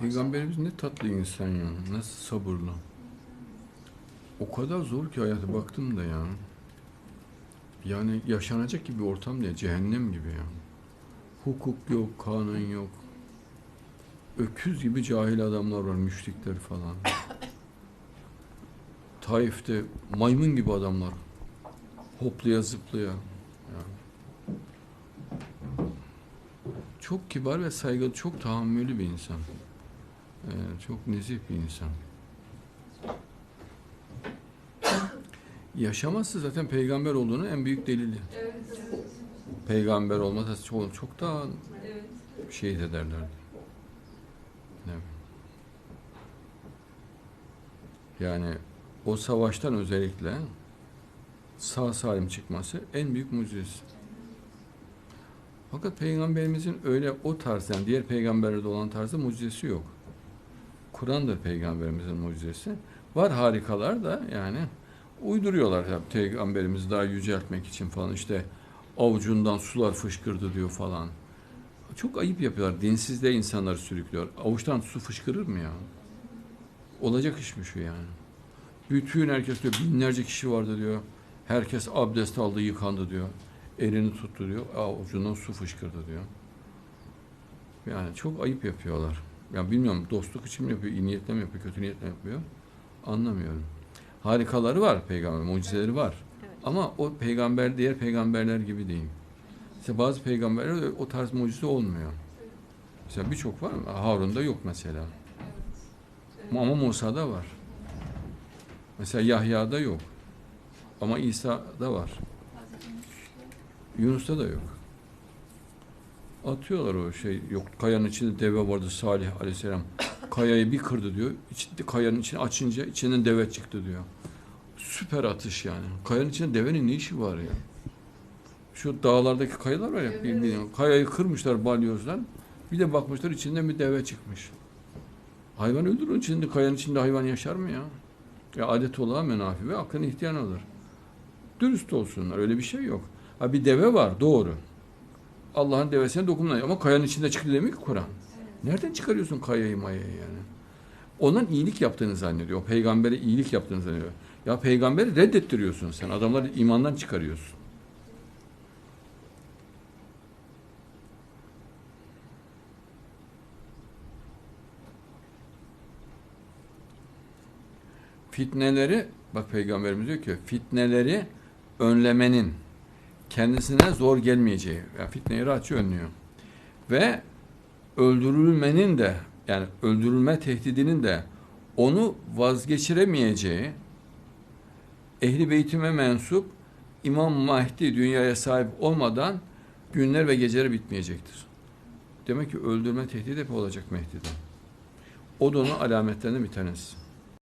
Peygamberimiz ne tatlı insan ya. Nasıl sabırlı. O kadar zor ki hayata baktım da ya. Yani yaşanacak gibi ortam değil. Cehennem gibi ya. Hukuk yok, kanun yok. Öküz gibi cahil adamlar var, müşrikler falan. Taif'te maymun gibi adamlar. Hoplaya zıplaya. Ya. Çok kibar ve saygılı, çok tahammülü bir insan. Çok nezih bir insan. Yaşamazsa zaten peygamber olduğunu en büyük delili. Evet, evet. Peygamber olmasa çok, çok daha Evet. şehit ederlerdi. Evet. Yani o savaştan özellikle sağ salim çıkması en büyük mucizesi. Fakat peygamberimizin öyle o tarz yani diğer peygamberlerde olan tarzda mucizesi yok. Kur'an'dır peygamberimizin mucizesi. Var harikalar da yani uyduruyorlar tabii peygamberimizi daha yüceltmek için falan işte avucundan sular fışkırdı diyor falan. Çok ayıp yapıyorlar. Dinsizliğe insanları sürüklüyor. Avuçtan su fışkırır mı ya? Olacak iş mi şu yani? Bütün herkes diyor binlerce kişi vardı diyor. Herkes abdest aldı, yıkandı diyor. Elini tuttu diyor. Avucundan su fışkırdı diyor. Yani çok ayıp yapıyorlar. Yani bilmiyorum dostluk için mi yapıyor, iyi niyetle mi yapıyor, kötü niyetle mi yapıyor? Anlamıyorum. Harikaları var peygamber, mucizeleri var. Evet. Ama o peygamber diğer peygamberler gibi değil. İşte bazı peygamberler o tarz mucize olmuyor. Mesela birçok var. Harun'da yok mesela. Ama Musa'da var. Mesela Yahya'da yok. Ama İsa'da var. Yunus'ta da yok. Atıyorlar o şey. Yok kayanın içinde deve vardı Salih aleyhisselam. Kayayı bir kırdı diyor. İçinde, kayanın içini açınca içinden deve çıktı diyor. Süper atış yani. Kayanın içinde devenin ne işi var ya? Şu dağlardaki kayalar var ya. Evet. bildiğin, Kayayı kırmışlar balyozdan. Bir de bakmışlar içinden bir deve çıkmış. Hayvan öldürün içinde, kayanın içinde hayvan yaşar mı ya? Ya adet olağı menafi ve aklına ihtiyan alır. Dürüst olsunlar. Öyle bir şey yok. Ha bir deve var doğru. Allah'ın devesine dokunmuyor ama kayanın içinde çıktı demek ki Kur'an. Nereden çıkarıyorsun kayayı mayayı yani? Ondan iyilik yaptığını zannediyor. O peygambere iyilik yaptığını zannediyor. Ya peygamberi reddettiriyorsun sen. Adamları imandan çıkarıyorsun. Fitneleri, bak peygamberimiz diyor ki fitneleri önlemenin kendisine zor gelmeyeceği, yani fitneyi rahatça önlüyor. Ve öldürülmenin de yani öldürülme tehdidinin de onu vazgeçiremeyeceği ehli beytime mensup İmam Mahdi dünyaya sahip olmadan günler ve geceler bitmeyecektir. Demek ki öldürme tehdidi hep olacak Mehdi'den. O da onun alametlerinden bir tanesi.